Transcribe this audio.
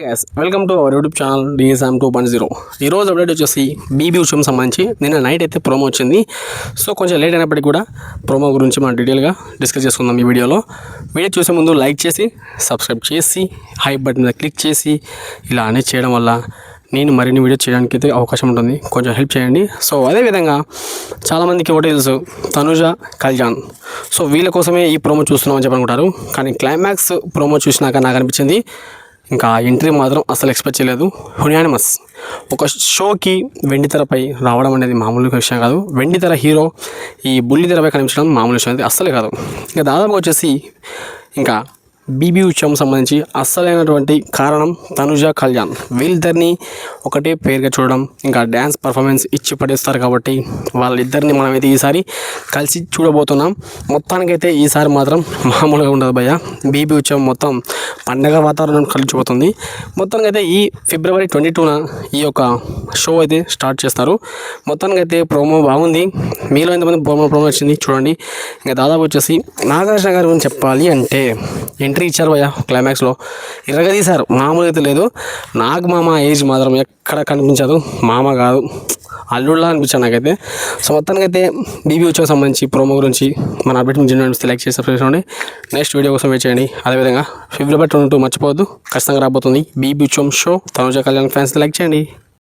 Yes welcome to our YouTube channel DSM two point zero ఈరోజు update వచ్చేసి BB విషయం సంబంధించి నిన్న నైట్ అయితే ప్రోమో వచ్చింది. సో కొంచెం లేట్ అయినప్పటికీ కూడా ప్రోమో గురించి మనం డీటెయిల్గా డిస్కస్ చేసుకుందాం ఈ వీడియోలో. వీడియో చూసే ముందు లైక్ చేసి సబ్స్క్రైబ్ చేసి హై బటన్ మీద క్లిక్ చేసి ఇలా అనేది చేయడం వల్ల నేను మరిన్ని వీడియో చేయడానికి అయితే అవకాశం ఉంటుంది. కొంచెం హెల్ప్ చేయండి. సో అదేవిధంగా చాలామందికి ఒకటి తెలుసు తనుజ కల్జాన్. సో వీళ్ళ కోసమే ఈ ప్రోమో చూస్తున్నామని చెప్పనుకుంటారు. కానీ క్లైమాక్స్ ప్రోమో చూసినాక నాకు అనిపించింది ఇంకా ఎంట్రీ మాత్రం అసలు ఎక్స్పెక్ట్ చేయలేదు. హునియానిమస్ ఒక షోకి వెండితెరపై రావడం అనేది మామూలు విషయం కాదు. వెండితెర హీరో ఈ బుల్లి తెరపై కనిపించడం మామూలు విషయం అది అస్సలే కాదు. ఇంకా దాదాపు వచ్చేసి ఇంకా బీబీ ఉత్సవం సంబంధించి అస్సలైనటువంటి కారణం తనుజ కళ్యాణ్. వీళ్ళిద్దరిని ఒకటే పేరుగా చూడడం ఇంకా డ్యాన్స్ పర్ఫార్మెన్స్ ఇచ్చి పడేస్తారు కాబట్టి వాళ్ళిద్దరిని మనమైతే ఈసారి కలిసి చూడబోతున్నాం. మొత్తానికైతే ఈసారి మాత్రం మామూలుగా ఉండదు భయ్య. బీబీ ఉత్సవం మొత్తం పండగ వాతావరణం కలిసిపోతుంది. మొత్తానికైతే ఈ ఫిబ్రవరి ట్వంటీ టూన ఈ యొక్క షో అయితే స్టార్ట్ చేస్తారు. మొత్తానికైతే ప్రోమో బాగుంది. మీలో ఎంతమంది ప్రోమో ప్రోమో వచ్చింది చూడండి. ఇంకా దాదాపు వచ్చేసి నాగార్జున గారి గురించి చెప్పాలి అంటే ఎంట్రీ ఇచ్చారు భయ్య క్లైమాక్స్లో ఇరగ తీశారు మామూలుగా అయితే లేదు. నాకు మామ ఏజ్ మాత్రం ఎక్కడ కనిపించదు. మామ కాదు. అల్లుళ్ళ అనిపించాను నాకైతే. సో మొత్తానికి అయితే బీబీ ఉత్సవం సంబంధించి ప్రోమో గురించి మన అప్డేట్ నుంచి నడిస్తే లైక్ చేసి సబ్స్క్రైబ్ చేయండి నెక్స్ట్ వీడియో కోసం వెయిట్ చేయండి. అదేవిధంగా ఫిబ్రవరి ట్వంటీ టూ మర్చిపోవద్దు. ఖచ్చితంగా రాబోతుంది బీబీ ఉత్సవం show Tanuja Kalyan fans like చేయండి.